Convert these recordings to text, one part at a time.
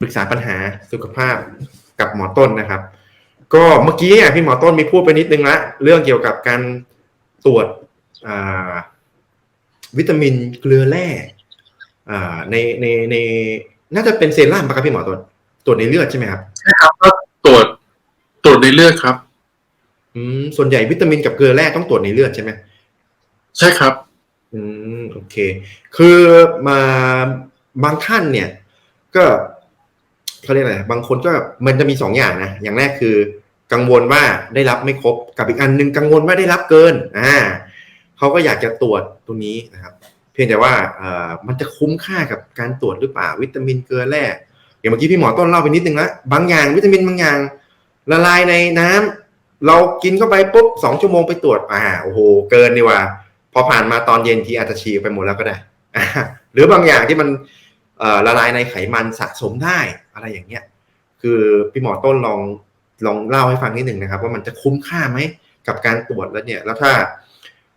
ปรึกษาปัญหาสุขภาพกับหมอต้นนะครับ ก็เมื่อกี้อะพี่หมอต้นมีพูดไปนิดนึงละเรื่องเกี่ยวกับการตรวจอ่าวิตามินเกลือแร่อ่าในในในน่าจะเป็นเซรั่มปะครับพี่หมอต้นตรวจในเลือดใช่ไหมครับใช่ครับก็ตรวจตรวจในเลือดครับ อืมส่วนใหญ่วิตามินกับเกลือแร่ต้องตรวจในเลือดใช่ไหมใช่ครับ อืมโอเค คือมาบางท่านเนี่ย ก็ เขาเรียกอะไรบางคนก็มันจะมีสองอย่างนะอย่างแรกคือ กังวลว่าได้รับไม่ครบกับอีกอันหนึ่งกังวลว่าได้รับเกินอ่าเขาก็อยากจะตรวจตรงนี้นะครับ เพียงแต่ว่าเอ่อมันจะคุ้มค่ากับการตรวจหรือเปล่าวิตามินเกลือแร่อย่างเมื่อกี้พี่หมอต้นเล่าไปนิดนึงละบางอย่างวิตามินบางอย่าง ละลายในน้ำเรากินเข้าไปปุ๊บสองชั่วโมงไปตรวจอ่าโอ้โหเกินดีกว่า พอผ่านมาตอนเย็นทีอาจจะฉีกไปหมดแล้วก็ได้หรือบางอย่างที่มันละลายในไขมันสะสมได้ อะไรอย่างเงี้ย คือพี่หมอต้นลองลองเล่าให้ฟังนิดหนึ่งนะครับ ว่ามันจะคุ้มค่าไหมกับการตรวจแล้วเนี่ยแล้วถ้า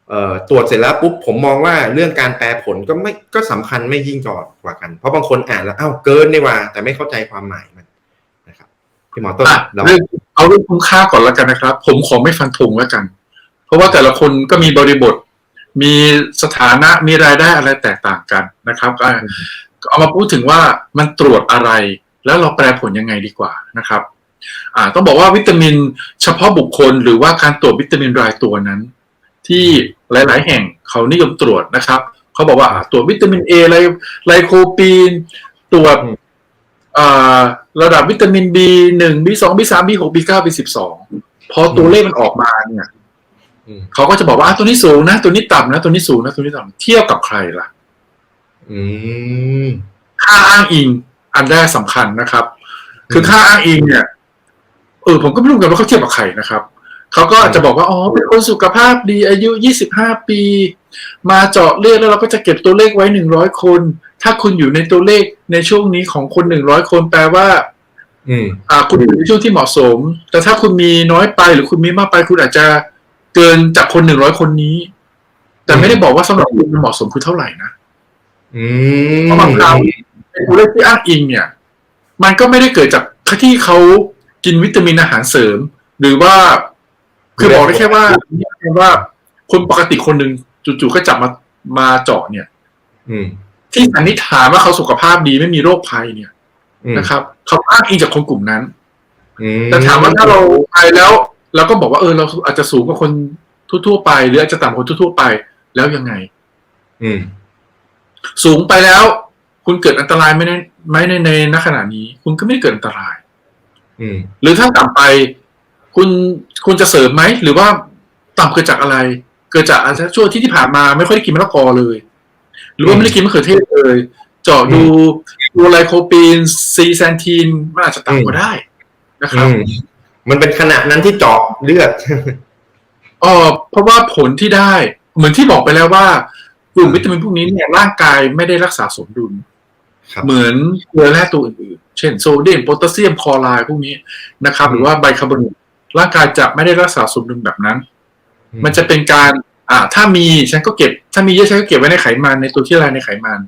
เอ่อตรวจเสร็จแล้วปุ๊บผมมองว่าเรื่องการแปลผลก็ไม่ก็สำคัญไม่ยิ่งจอดกว่ากัน เพราะบางคนอ่านแล้วอ้าวเกินนี่ว่า แต่ไม่เข้าใจความหมายมันนะครับพี่หมอต้นอะเราเรื่องเอาเรื่องคุ้มค่าก่อนแล้วกันนะครับ ผมขอไม่ฟันธงแล้วกัน เพราะว่าแต่ละคนก็มีบริบท มีสถานะมีรายได้อะไรแตกต่างกันนะครับก็เอามาพูดถึงว่ามันตรวจอะไร แล้วเราแปลผลยังไงดีกว่านะครับอ่าต้องบอกว่าวิตามินเฉพาะบุคคล หรือว่าการตรวจวิตามินรายตัวนั้น ที่หลาย ๆ แห่งเขานิยมตรวจนะครับ เขาบอกว่าอ่าตรวจวิตามินเอไลไลโคปีน ตรวจอ่าระดับวิตามิน B หนึ่ง B สอง B สาม B หก B เก้า B สิบสองพอตัวเลขมันออกมาเนี่ยอืมเขาก็จะบอกว่าอะตัวนี้สูงนะ ตัวนี้ต่ำนะ ตัวนี้สูงนะ ตัวนี้ต่ำเทียบกับใครล่ะอืมค่าอ้างอิง อันแรกสำคัญนะครับ คือค่าอ้างอิงเนี่ยเออผมก็ไม่รู้เหมือนกันว่าเขาเทียบกับใครนะครับเขาก็จะบอกว่าอ๋อเป็นคนสุขภาพดีอายุยี่สิบห้าปี มาเจาะเลือดแล้วเราก็จะเก็บตัวเลขไว้หนึ่งร้อยคน ถ้าคุณอยู่ในตัวเลขในช่วงนี้ของคนหนึ่งร้อยคนแปลว่า อืม อ่า คุณอยู่ในช่วงที่เหมาะสม แต่ถ้าคุณมีน้อยไปหรือคุณมีมากไปคุณอาจจะเกินจากคนหนึ่งร้อยคนนี้ แต่ไม่ได้บอกว่าสำหรับคุณมันเหมาะสมคือเท่าไหร่นะอืมเพราะบางครั้งไอ้ ตัวเลขที่อ้างอิงเนี่ย มันก็ไม่ได้เกิดจากที่เขากินวิตามินอาหารเสริม หรือว่า คือบอกได้แค่ว่าว่า คนปกติคนหนึ่งจู่ๆก็จับมามาเจาะเนี่ย อืม ที่สันนิษฐานว่าเขาสุขภาพดีไม่มีโรคภัยเนี่ยอืมนะครับเขาอ้างอิงจากคนกลุ่มนั้นอืแต่ถามว่าถ้าเราไปแล้วเราก็บอกว่าเออเราอาจจะสูงกว่าคนทั่วๆไป หรืออาจจะต่ำกว่าคนทั่วๆไปแล้วยังไง อืม สูงไปแล้ว คุณเกิดอันตรายไหมในไหมในในณขณะนี้ คุณก็ไม่ได้เกิดอันตราย อืม หรือถ้าต่ำไป คุณคุณจะเสริมไหมหรือว่าต่ำเกิดจากอะไร เกิดจากอาจจะช่วงที่ที่ผ่านมาไม่ค่อยได้กินมะละกอเลย หรือว่าไม่ได้กินมะเขือเทศเลย เจาะดูดูไลโคปีนซีแซนทีนมันอาจจะต่ำกว่าได้นะครับอืมมันเป็นขนาดนั้นที่เจาะเลือดอ๋อเพราะว่าผลที่ได้ เหมือนที่บอกไปแล้วว่ากลุ่มวิตามินพวกนี้เนี่ยร่างกายไม่ได้รักษาสมดุลครับ เหมือนเกลือแร่ตัวอื่นๆ เช่นโซเดียมโพแทสเซียมคลอไรด์พวกนี้นะครับ หรือว่าไบคาร์บอเนตร่างกายจะไม่ได้รักษาสมดุลแบบนั้น มันจะเป็นการ อ่า ถ้ามีฉันก็เก็บ ถ้ามีเยอะฉันก็เก็บไว้ในไขมันในตัวที่ละลายในไขมัน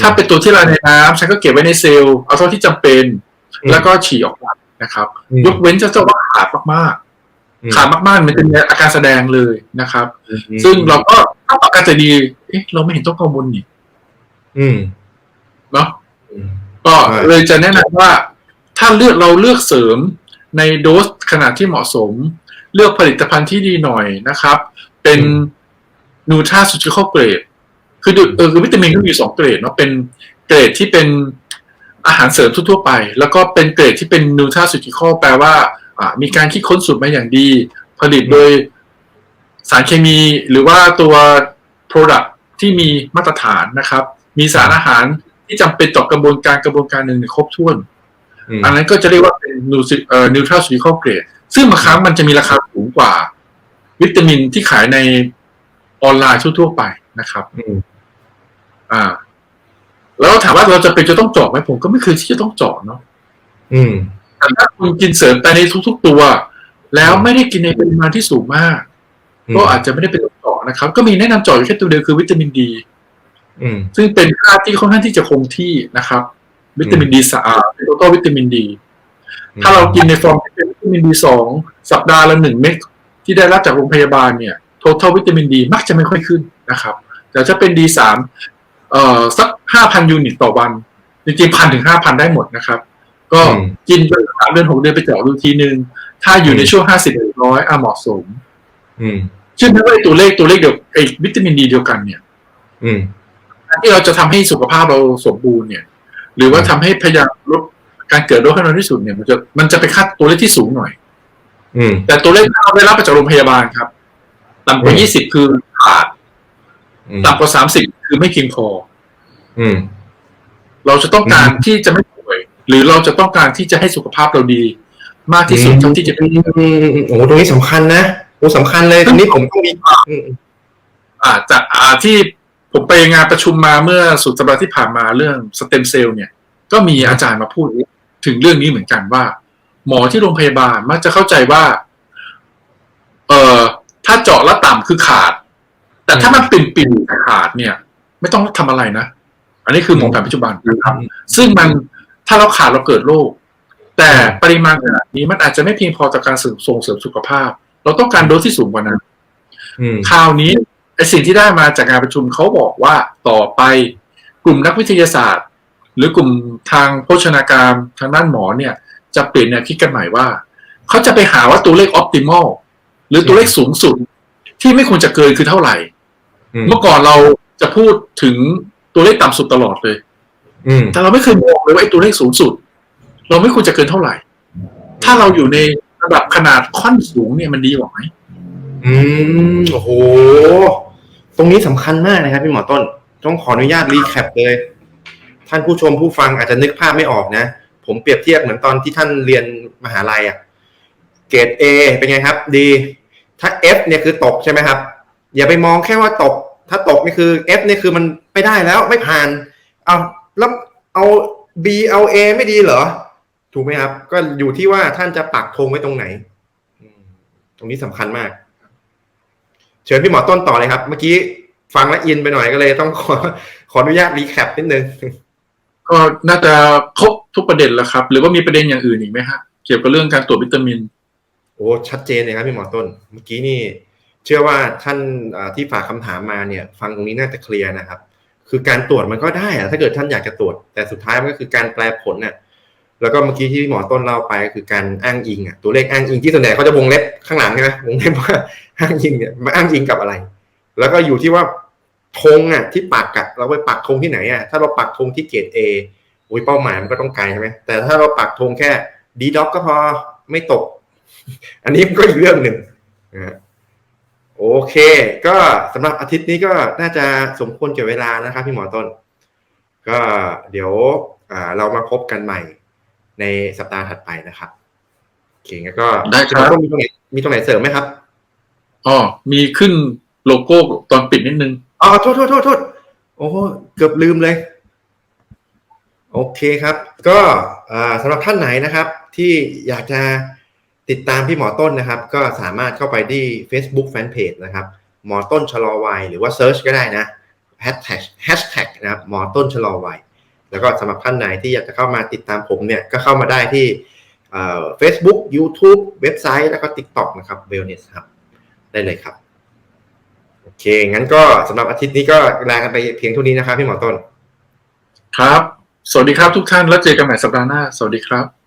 ถ้าเป็นตัวที่ละลายในน้ำฉันก็เก็บไว้ในเซลล์เอาเท่าที่จำเป็น แล้วก็ฉี่ออกมานะครับอืมยกเว้นจะจะว่าขาดมากอืมๆขาดมากๆมันจะมีอาการแสดงเลยนะครับอืมซึ่งเราก็ถ้าปกติดี เอ๊ะ เราไม่เห็นต้องกังวลนี่อืม เนาะอืมก็ใช่เลยจะแนะนำว่า ถ้าเลือกเราเลือกเสริมในโดสขนาดที่เหมาะสม เลือกผลิตภัณฑ์ที่ดีหน่อยนะครับ เป็นนูทราซูจิคอลเกรดคือดูเออคือวิตามินก็มีสองเกรดเนาะเป็นเกรดที่เป็นอาหารเสริมทั่วๆไป แล้วก็เป็นเกรดที่เป็นนูทราซูจิคอลแปลว่าอ่ามีการคิดค้นสูตรมาอย่างดี ผลิตโดยสารเคมีหรือว่าตัว Product ที่มีมาตรฐานนะครับ มีสารอาหาร ที่จำเป็นต่อกระบวนการกระบวนการหนึ่งในครบถ้วนอืมอันนั้นก็จะเรียกว่าเป็นนูซิเอ่อนิวทรัลซูนิคอลเกรดซึ่งบางครั้งมันจะมีราคาสูงกว่า วิตามินที่ขายในออนไลน์ทั่วๆไปนะครับอืมอ่า แล้วถามว่าเราจะเป็นจะต้องเจาะไหมผมก็ไม่เคยที่จะต้องเจาะเนาะอืมแต่ถ้าคุณกินเสริมไปในทุก ๆ ตัว แล้วไม่ได้กินในปริมาณที่สูงมาก ก็อาจจะไม่ได้เป็นต้องเจาะนะครับ ก็มีแนะนำเจาะอยู่แค่ตัวเดียวคือวิตามินดีอืม ซึ่งเป็นค่าที่ค่อนข้างที่จะคงที่นะครับ วิตามินดีสะอาด total วิตามินดี ถ้าเรากินในฟอร์มที่เป็นวิตามินดีสองสัปดาห์ละหนึ่งเม็ดที่ได้รับจากโรงพยาบาลเนี่ย total วิตามินดีมักจะไม่ค่อยขึ้นนะครับแต่ถ้าเป็น D3 เอ่อสักห้าพันยูนิตต่อวัน จริงๆพันถึงห้าพันได้หมดนะครับ ก็อืมกินไปสามเดือนหกเดือนไปเจาะดูทีนึง ถ้าอยู่ในช่วงห้าสิบร้อยอะเหมาะสม อืมเชื่อไหมว่าไอ้ตัวเลขตัวเลขเดียวไอ้วิตามินดีเดียวกันเนี่ย อืมการ ที่เราจะทำให้สุขภาพเราสมบูรณ์เนี่ย หรือว่าทำให้พยายามลดการเกิดโรคให้น้อยที่สุดเนี่ย มันจะมันจะไปคาดตัวเลขที่สูงหน่อย อืม แต่ตัวเลขที่เราได้รับมาจากโรงพยาบาลครับต่ำกว่าอืม20คือขาดอืมต่ำกว่า30คือไม่เพียงพอ อืม เราจะต้องการอืมที่จะไม่ป่วย หรือเราจะต้องการที่จะให้สุขภาพเราดี มากที่สุดเท่าที่จะเป็นอืมโอ้โหตรงนี้สำคัญนะโอ้สำคัญเลยตรงนี้ผมต้องมีอืมอ่าจากอ่าที่ ผมไปงานประชุมมาเมื่อสุดสัปดาห์ที่ผ่านมาเรื่องสเต็มเซลล์เนี่ย ก็มีอาจารย์มาพูดถึงเรื่องนี้เหมือนกันว่า หมอที่โรงพยาบาลมักจะเข้าใจว่า เอ่อถ้าเจาะแล้วต่ำคือขาด แต่ถ้ามันปิ่นปิ่นๆขาดเนี่ย ไม่ต้องทำอะไรนะ อันนี้คือหมอแผนปัจจุบันนะครับซึ่งมันถ้าเราขาดเราเกิดโรคแต่ปริมาณขนาดนี้มันอาจจะไม่เพียงพอต่อการส่งเสริมสุขภาพ เราต้องการโดสที่สูงกว่านั้นอืมคราวนี้ ไอสิ่งที่ได้มาจากงานประชุมเขาบอกว่าต่อไปกลุ่มนักวิทยาศาสตร์ หรือกลุ่มทางโภชนาการทางด้านหมอเนี่ย จะเปลี่ยนแนวคิดกันใหม่ว่าเขาจะไปหาว่าตัวเลขออ t ติมอลหรือตัวเลขสูงสุด ที่ไม่ควรจะเกินคือเท่าไหร่อืมเมื่อก่อนเราจะพูดถึงตัวเลขต่ำสุดตลอดเลยอืมแต่เราไม่เคยมองเลยว่าไอ้ตัวเลขสูงสุด เราไม่ควรจะเกินเท่าไหร่ ถ้าเราอยู่ในระดับขนาดค่อนสูงเนี่ยมันดีกว่าไหมอืมโอ้โห ตรงนี้สำคัญมากนะครับพี่หมอต้น ต้องขออนุญาตรีแคปเลย ท่านผู้ชมผู้ฟังอาจจะนึกภาพไม่ออกนะ ผมเปรียบเทียบเหมือนตอนที่ท่านเรียนมหาลัยอะเกรด A เป็นไงครับ ดี ถ้า F เนี่ยคือตกใช่ไหมครับ อย่าไปมองแค่ว่าตก ถ้าตกนี่คือ F เนี่ยคือมันไม่ได้แล้วไม่ผ่าน เอาแล้วเอา B เอา A ไม่ดีเหรอ ถูกไหมครับ ก็อยู่ที่ว่าท่านจะปักธงไว้ตรงไหน ตรงนี้สำคัญมาก เชิญพี่หมอต้นต่อเลยครับ เมื่อกี้ฟังแล้วอินไปหน่อยก็เลย ต้องขอขออนุญาตรีแคปนิดนึงก็น่าจะครบทุกประเด็นแล้วครับ หรือว่ามีประเด็นอย่างอื่นอีกไหมฮะเกี่ยวกับเรื่องการตรวจวิตามิน โอ้ชัดเจนเลยครับพี่หมอต้น เมื่อกี้นี่ เชื่อว่าท่านอ่าที่ฝากคำถามมาเนี่ย ฟังตรงนี้น่าจะเคลียร์นะครับ คือการตรวจมันก็ได้อะถ้าเกิดท่านอยากจะตรวจ แต่สุดท้ายมันก็คือการแปลผลน่ะ แล้วก็เมื่อกี้ที่พี่หมอต้นเล่าไปก็คือการอ้างอิงอะตัวเลขอ้างอิงที่ส่วนใหญ่เขาจะวงเล็บข้างหลังใช่ไหมวงเล็บว่าอ้างอิงเนี่ยมาอ้างอิงกับอะไร แล้วก็อยู่ที่ว่าธงอะที่ปักอะเราไปปักธงที่ไหนอะถ้าเราปักธงที่เกรดเออุ้ยเป้าหมายมันก็ต้องไกลใช่ไหมแต่ถ้าเราปักธงแค่ดีด็อกก็พอไม่ตก อันนี้ก็อีกเรื่องหนึ่งนะฮะโอเค ก็สำหรับอาทิตย์นี้ก็น่าจะสมควรเก็บเวลานะครับพี่หมอต้น ก็เดี๋ยวอ่าเรามาพบกันใหม่ ในสัปดาห์ถัดไปนะครับโอเคงั้นก็ได้ครับณหมอต้นมีตรงไหนมีตรงไหนเสริมไหมครับอ๋อมีขึ้นโลโก้ตอนปิดนิดนึงอ๋อโทษโทษโทษโทษโอ้โหเกือบลืมเลย โอเคครับ ก็อ่าสำหรับท่านไหนนะครับ ที่อยากจะติดตามพี่หมอต้นนะครับ ก็สามารถเข้าไปที่ Facebook Fanpage นะครับ หมอต้นชะลอวัยหรือว่าเซิร์ชก็ได้นะ hashtag hashtag นะครับ หมอต้นชะลอวัย แล้วก็สำหรับท่านไหนที่อยากจะเข้ามาติดตามผมเนี่ยก็เข้ามาได้ที่เฟซบุ๊กยูทูบเว็บไซต์แล้วก็ TikTok นะครับ Wellness ครับได้เลยครับ โอเค งั้นก็สำหรับอาทิตย์นี้ก็ลากันไปเพียงเท่านี้นะครับพี่หมอต้น ครับ สวัสดีครับทุกท่านแล้วเจอกันใหม่สัปดาห์หน้า สวัสดีครับ